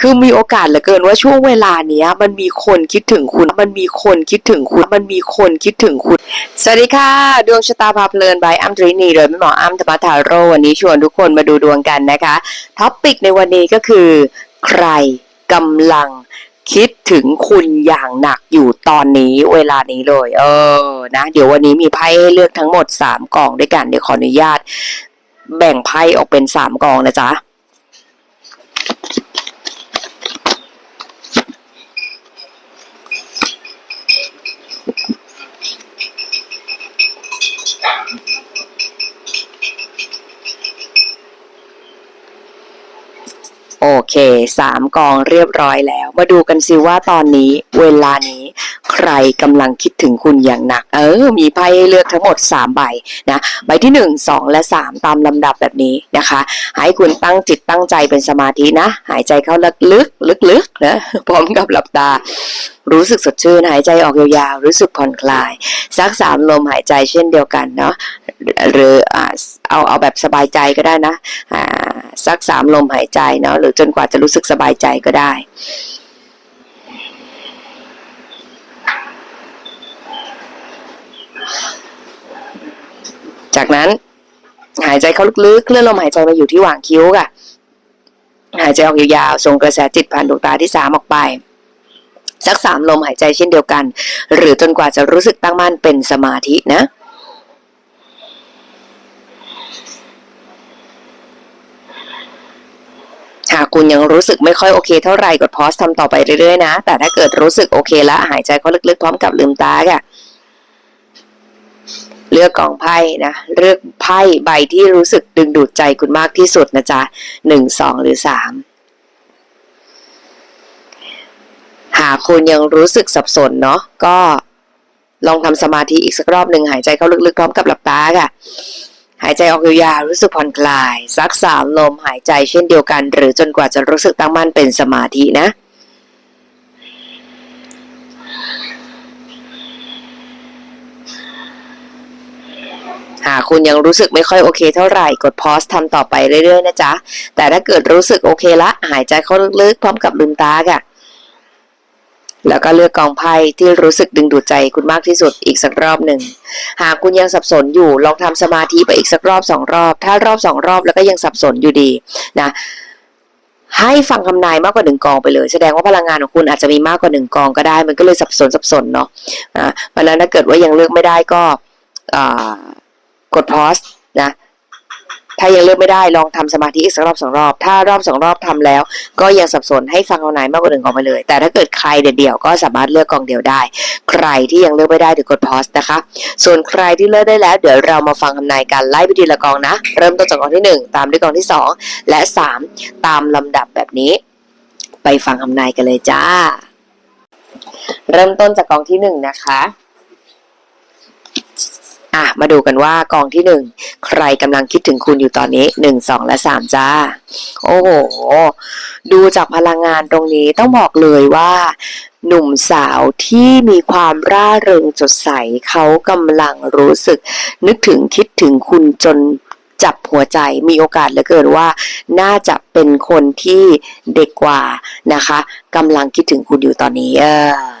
คือมีโอกาสเหลือเกินว่าช่วงเวลาเนี้ย มันมีคนคิดถึงคุณ มันมีคนคิดถึงคุณ มันมีคนคิดถึงคุณ สวัสดีค่ะ ดวงชะตาพาเพลินบายอัมตรีนีโดยแม่หมออัมธรรมทาโรวันนี้ชวนทุกคนมาดูดวงกันนะคะ ท็อปิกในวันนี้ก็คือ ใครกำลังคิดถึงคุณอย่างหนักอยู่ตอนนี้เวลานี้เลย เออ นะ เดี๋ยววันนี้มีไพ่ให้เลือกทั้งหมด 3กล่องด้วยกัน เดี๋ยวขออนุญาต แบ่งไพ่ออกเป็น 3กล่องนะจ๊ะ Thank you. เคสามกองเรียบร้อยแล้ว มาดูกันสิว่าตอนนี้เวลานี้ ใครกำลังคิดถึงคุณอย่างหนัก เออ มีไพ่ให้เลือกทั้งหมด 3 ใบนะใบที่ 1 2 และ 3 ตามลำดับแบบนี้นะคะ ให้คุณตั้งจิตตั้งใจเป็นสมาธินะ หายใจเข้าลึกๆลึกๆนะพร้อมกับหลับตารู้สึกสดชื่นหายใจออกยาวๆ รู้สึกผ่อนคลาย สักสามลมหายใจเช่นเดียวกันเนาะ หรืออ่าเอาเอาแบบสบายใจก็ได้นะอ่าสักสามลมหายใจเนาะหรือจนกว่าจะรู้สึกสบายใจก็ได้จากนั้นหายใจเข้าลึกๆ เคลื่อนลมหายใจมาอยู่ที่หว่างคิ้วค่ะ หายใจออกยาวๆ ส่งกระแสจิตผ่านดวงตาที่สามออกไป สักสามลมหายใจเช่นเดียวกัน หรือจนกว่าจะรู้สึกตั้งมั่นเป็นสมาธินะ หากคุณยังรู้สึกไม่ค่อยโอเคเท่าไหร่กดพอสทำต่อไปเรื่อยๆนะ แต่ถ้าเกิดรู้สึกโอเคแล้วหายใจเข้าลึกๆพร้อมกับลืมตาค่ะ เลือกกองไพ่นะ เลือกไพ่ใบที่รู้สึกดึงดูดใจคุณมากที่สุดนะจ๊ะหนึ่งสองหรือสามหากคุณยังรู้สึกสับสนเนาะก็ลองทำสมาธิอีกสักรอบหนึ่งหายใจเข้าลึกๆพร้อมกับหลับตาค่ะ หายใจออกยาวๆรู้สึกผ่อนคลายสักสามลมหายใจเช่นเดียวกัน หรือจนกว่าจะรู้สึกตั้งมั่นเป็นสมาธินะหากคุณยังรู้สึกไม่ค่อยโอเคเท่าไหร่กดพอสทำต่อไปเรื่อยๆนะจ๊ะ แต่ถ้าเกิดรู้สึกโอเคละ หายใจเข้าลึกๆ พร้อมกับลืมตาค่ะ แล้วก็เลือกกองไพ่ที่รู้สึกดึงดูดใจคุณมากที่สุดอีกสักรอบหนึ่ง หากคุณยังสับสนอยู่ลองทำสมาธิไปอีกสักรอบสองรอบ ถ้ารอบสองรอบแล้วก็ยังสับสนอยู่ดีนะให้ฟังคำนายมากกว่าหนึ่งกองไปเลย แสดงว่าพลังงานของคุณอาจจะมีมากกว่าหนึ่งกองก็ได้ มันก็เลยสับสนสับสนเนาะอ่าเพราะฉะนั้นถ้าเกิดว่ายังเลือกไม่ได้ก็อ่ากดพอสนะ ถ้ายังเลือกไม่ได้ลองทำสมาธิอีกสักรอบสองรอบ ถ้ารอบสองรอบทำแล้ว ก็ยังสับสนให้ฟังคำนายมากกว่าหนึ่งกองไปเลย แต่ถ้าเกิดใครเดี่ยวๆก็สามารถเลือกกองเดียวได้ ใครที่ยังเลือกไม่ได้เดี๋ยวกดพอสนะคะ ส่วนใครที่เลือกได้แล้ว เดี๋ยวเรามาฟังคำนายกันไล่ไปทีละกองนะ เริ่มต้นจากกองที่หนึ่งตามด้วยกองที่สองและสามตามลำดับแบบนี้ ไปฟังคำนายกันเลยจ้า เริ่มต้นจากกองที่หนึ่งนะคะ อะ มาดูกันว่ากองที่หนึ่งใครกำลังคิดถึงคุณอยู่ตอนนี้หนึ่งสองและสามจ้า โอ้โห ดูจากพลังงานตรงนี้ต้องบอกเลยว่า หนุ่มสาวที่มีความร่าเริงสดใสเขากำลังรู้สึก นึกถึงคิดถึงคุณจนจับหัวใจมีโอกาสเหลือเกินว่า น่าจะเป็นคนที่เด็กกว่านะคะกำลังคิดถึงคุณอยู่ตอนนี้ เออ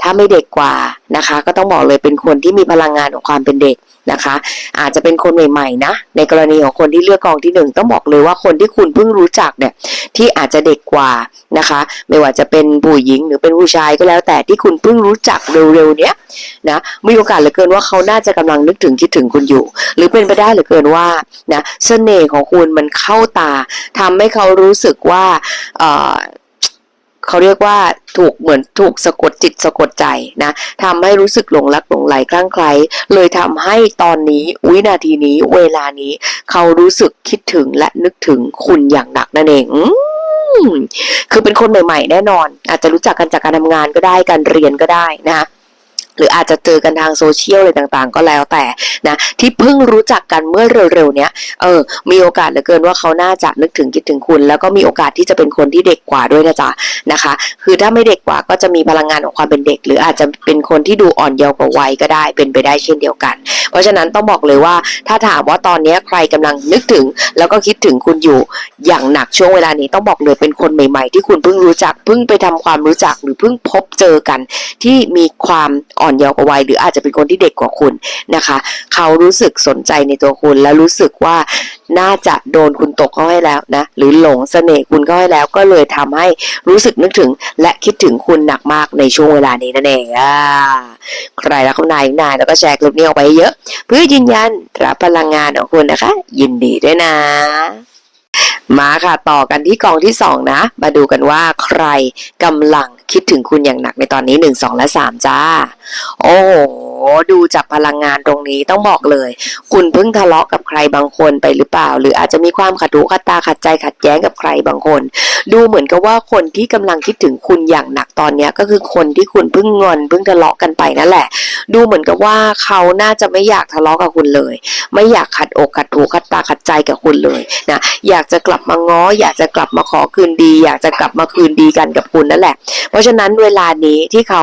ถ้าไม่เด็กกว่านะคะ ก็ต้องบอกเลยเป็นคนที่มีพลังงานของความเป็นเด็กนะคะ อาจจะเป็นคนใหม่ๆนะ ในกรณีของคนที่เลือกกองที่หนึ่งต้องบอกเลยว่าคนที่คุณเพิ่งรู้จักเนี่ยที่อาจจะเด็กกว่านะคะ ไม่ว่าจะเป็นผู้หญิงหรือเป็นผู้ชายก็แล้ว แต่ที่คุณเพิ่งรู้จักเร็วๆเนี้ยนะมีโอกาสเหลือเกินว่าเขาน่าจะกำลังนึกถึงคิดถึงคุณอยู่ หรือเป็นไปได้เหลือเกินว่านะเสน่ห์ของคุณมันเข้าตาทำให้เขารู้สึกว่าเอ่อ เขาเรียกว่าถูกเหมือนถูกสะกดจิตสะกดใจนะทำให้รู้สึกหลงรักหลงไหลคลั่งไคล้เลยทำให้ตอนนี้วินาทีนี้เวลานี้ เขารู้สึกคิดถึงและนึกถึงคุณอย่างหนักนั่นเองคือเป็นคนใหม่ ๆ แน่นอน อาจจะรู้จักกันจากการทำงานก็ได้การเรียนก็ได้นะคะ หรืออาจจะเจอกันทางโซเชียลอะไรต่างๆ ก็แล้วแต่นะที่เพิ่งรู้จักกันเมื่อเร็วๆเนี้ยเออมีโอกาสเหลือเกินว่าเขาน่าจะนึกถึงคิดถึงคุณ แล้วก็มีโอกาสที่จะเป็นคนที่เด็กกว่าด้วยนะจ๊ะนะคะ คือถ้าไม่เด็กกว่าก็จะมีพลังงานของความเป็นเด็ก หรืออาจจะเป็นคนที่ดูอ่อนเยาว์กว่าวัยก็ได้เป็นไปได้เช่นเดียวกัน เพราะฉะนั้นต้องบอกเลยว่าถ้าถามว่าตอนนี้ใครกำลังนึกถึง แล้วก็คิดถึงคุณอยู่อย่างหนักช่วงเวลานี้ต้องบอกเลยเป็นคนใหม่ ๆ ที่คุณเพิ่งรู้จักเพิ่งไปทำความรู้จักหรือเพิ่งพบเจอกัน ที่มีความอ่อน่อนเยาว์กว่าวัยหรืออาจจะเป็นคนที่เด็กกว่าคุณนะคะ เขารู้สึกสนใจในตัวคุณและรู้สึกว่าน่าจะโดนคุณตกเข้าให้แล้วนะ หรือหลงเสน่ห์คุณเข้าให้แล้ว ก็เลยทำให้รู้สึกนึกถึง และคิดถึงคุณหนักมากในช่วงเวลานี้นั่นเองอ่าใครรักคุณนายนายแล้วก็แชร์คลิปนี้ออกไปเยอะ เพื่อยืนยันรับพลังงานของคุณนะคะ ยินดีด้วยนะ มาค่ะต่อกันที่กองที่สองนะ มาดูกันว่าใครกำลังคิดถึงคุณอย่างหนักในตอนนี้หนึ่งสองและสามจ้า โอ้โห ดูจากพลังงานตรงนี้ต้องบอกเลย คุณเพิ่งทะเลาะกับใครบางคนไปหรือเปล่า หรืออาจจะมีความขัดหูขัดตาขัดใจขัดแย้งกับใครบางคน ดูเหมือนกับว่าคนที่กำลังคิดถึงคุณอย่างหนักตอนนี้ก็คือคนที่คุณเพิ่งงอนเพิ่งทะเลาะกันไปนั่นแหละ ดูเหมือนกับว่าเขาน่าจะไม่อยากทะเลาะกับคุณเลย ไม่อยากขัดอกขัดหูขัดตาขัดใจกับคุณเลยนะอยากจะกลับมาง้อ อยากจะกลับมาขอคืนดี อยากจะกลับมาคืนดีกันกับคุณนั่นแหละ เพราะฉะนั้นเวลานี้ที่เขา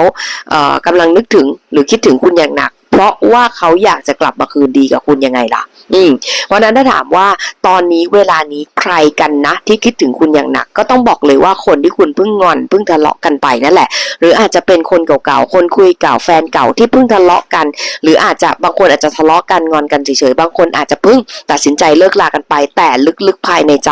เอ่อกำลังนึกถึงหรือคิดถึงคุณอย่างหนัก เพราะว่าเขาอยากจะกลับมาคืนดีกับคุณยังไงล่ะ อืม เพราะฉะนั้นถ้าถามว่าตอนนี้เวลานี้ใครกันนะ ที่คิดถึงคุณอย่างหนัก ก็ต้องบอกเลยว่าคนที่คุณเพิ่งงอนเพิ่งทะเลาะกันไปนั่นแหละ หรืออาจจะเป็นคนเก่าๆคนคุยเก่าแฟนเก่าที่เพิ่งทะเลาะกัน หรืออาจจะบางคนอาจจะทะเลาะกันงอนกันเฉยๆบางคนอาจจะเพิ่งตัดสินใจเลิกลากันไป แต่ลึกๆภายในใจ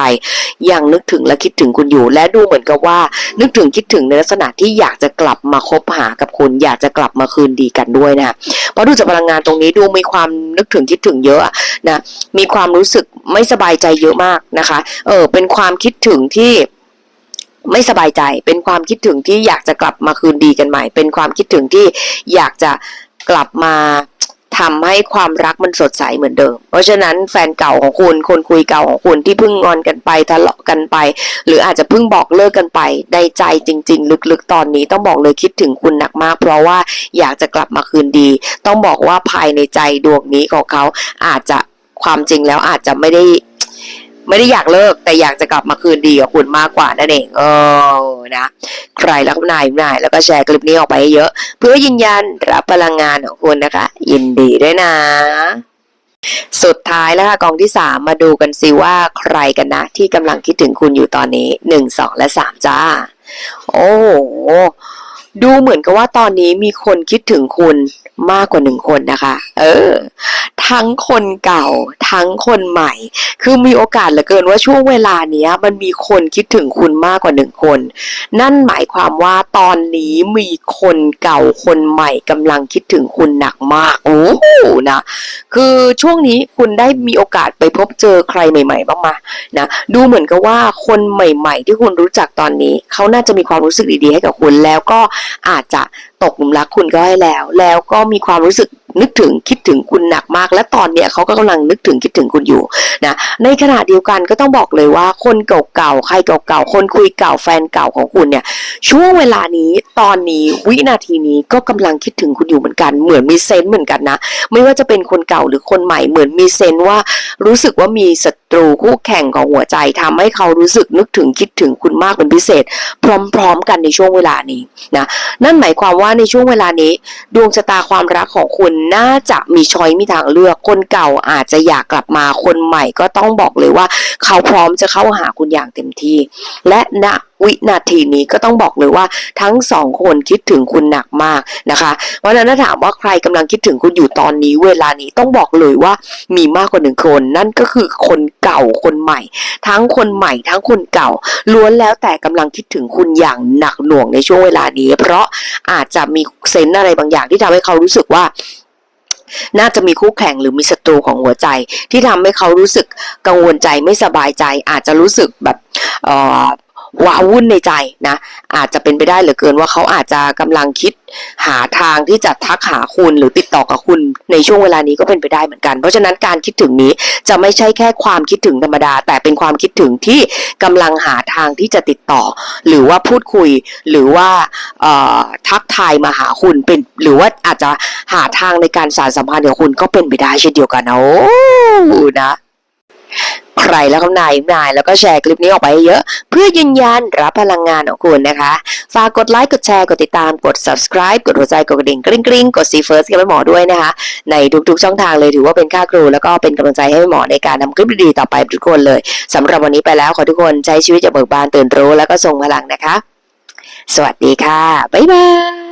ยังนึกถึงและคิดถึงคุณอยู่ และดูเหมือนกับว่า นึกถึงคิดถึงในลักษณะที่อยากจะกลับมาคบหากับคุณ อยากจะกลับมาคืนดีกันด้วยนะเพราะดูจากพลังงานตรงนี้ดูมีความนึกถึงคิดถึงเยอะนะมีความรู้สึกไม่สบายใจเยอะมากนะคะ เออเป็นความคิดถึงที่ไม่สบายใจ เป็นความคิดถึงที่อยากจะกลับมาคืนดีกันใหม่ เป็นความคิดถึงที่อยากจะกลับมา ทำให้ความรักมันสดใสเหมือนเดิม เพราะฉะนั้นแฟนเก่าของคุณ คนคุยเก่าของคุณที่เพิ่งงอนกันไปทะเลาะกันไป หรืออาจจะเพิ่งบอกเลิกกันไปในใจจริง ๆ ลึกๆ ตอนนี้ต้องบอกเลยคิดถึงคุณหนักมาก เพราะว่าอยากจะกลับมาคืนดี ต้องบอกว่าภายในใจดวงนี้ของเขาอาจจะความจริงแล้วอาจจะไม่ได้ ไม่ได้อยากเลิกแต่อยากจะกลับมาคืนดีกับคุณมากกว่านั่นเองเออนะใครรักนายนายแล้วก็แชร์คลิปนี้ออกไปให้เยอะ เพื่อยืนยันรับพลังงานของคุณนะคะ ยินดีด้วยนะสุดท้ายแล้วค่ะกองที่สามมาดูกันสิว่าใครกันนะ ที่กำลังคิดถึงคุณอยู่ตอนนี้หนึ่งสองและสามจ้า โอ้โหดูเหมือนกับว่าตอนนี้มีคนคิดถึงคุณ มากกว่าหนึ่งคนนะคะ เออ ทั้งคนเก่า ทั้งคนใหม่ คือมีโอกาสเหลือเกินว่าช่วงเวลาเนี้ย มันมีคนคิดถึงคุณมากกว่าหนึ่งคน นั่นหมายความว่าตอนนี้มีคนเก่าคนใหม่กำลังคิดถึงคุณหนักมาก โอ้โหนะ คือช่วงนี้คุณได้มีโอกาสไปพบเจอใครใหม่ ๆ บ้างมานะดูเหมือนกับว่าคนใหม่ ๆ ที่คุณรู้จักตอนนี้ เขาน่าจะมีความรู้สึกดีๆให้กับคุณ แล้วก็อาจจะตกหลุมรักคุณก็ให้แล้ว แล้วก็มีความรู้สึก นึกถึงคิดถึงคุณหนักมาก และตอนเนี้ยเขาก็กำลังนึกถึงคิดถึงคุณอยู่นะในขณะเดียวกันก็ต้องบอกเลยว่าคนเก่าๆใครเก่าๆคนคุยเก่าแฟนเก่าของคุณเนี่ยช่วงเวลานี้ตอนนี้วินาทีนี้ก็กำลังคิดถึงคุณอยู่เหมือนกัน เหมือนมีเซนเหมือนกันนะ ไม่ว่าจะเป็นคนเก่าหรือคนใหม่เหมือนมีเซนว่ารู้สึกว่ามีศั ตรูคู่แข่งของหัวใจทำให้เขารู้สึกนึกถึงคิดถึงคุณมากเป็นพิเศษ พร้อมๆ กันในช่วงเวลานี้นะนั่นหมายความว่าในช่วงเวลานี้ ดวงชะตาความรักของคุณน่าจะมีช้อยมีทางเลือกคนเก่าอาจจะอยากกลับมาคนใหม่ก็ต้องบอกเลยว่า เขาพร้อมจะเข้าหาคุณอย่างเต็มที่ และณ วินาทีนี้ก็ต้องบอกเลยว่าทั้งสองคนคิดถึงคุณหนักมากนะคะ เพราะฉะนั้นถ้าถามว่าใครกำลังคิดถึงคุณอยู่ตอนนี้ เวลานี้ต้องบอกเลยว่ามีมากกว่าหนึ่งคน นั่นก็คือคนเก่าคนใหม่ ทั้งคนใหม่ ทั้งคนเก่า ล้วนแล้วแต่กำลังคิดถึงคุณอย่างหนักหน่วงในช่วงเวลานี้ เพราะอาจจะมีเซนอะไรบางอย่างที่ทำให้เขารู้สึกว่าน่าจะมีคู่แข่งหรือมีศัตรูของหัวใจ ที่ทำให้เขารู้สึกกังวลใจไม่สบายใจ อาจจะรู้สึกแบบ ว้าวุ่นในใจนะ อาจจะเป็นไปได้เหลือเกินว่าเขาอาจจะกำลังคิดหาทางที่จะทักหาคุณหรือติดต่อกับคุณในช่วงเวลานี้ก็เป็นไปได้เหมือนกัน เพราะฉะนั้นการคิดถึงนี้จะไม่ใช่แค่ความคิดถึงธรรมดา แต่เป็นความคิดถึงที่กำลังหาทางที่จะติดต่อ หรือว่าพูดคุยหรือว่าทักทายมาหาคุณเป็น หรือว่าอาจจะหาทางในการสานสัมพันธ์กับคุณก็เป็นไปได้เช่นเดียวกันนะโอ้นะ ใครแล้วเขานายนาย แล้วก็แชร์คลิปนี้ออกไปเยอะ เพื่อยืนยันรับพลังงานของคุณนะคะ ฝากกดไลค์กดแชร์กดติดตามกด subscribe กดหัวใจกดกระดิ่งกริ๊งกริ๊งกด see first กับแม่หมอด้วยนะคะ ในทุกๆช่องทางเลยถือว่าเป็นค่าครู แล้วก็เป็นกำลังใจให้แม่หมอในการทำคลิปดีๆต่อไปทุกคนเลยสำหรับวันนี้ไปแล้วขอทุกคนใช้ชีวิตอย่างเบิกบานตื่นรู้ แล้วก็ทรงพลังนะคะ สวัสดีค่ะบ๊ายบาย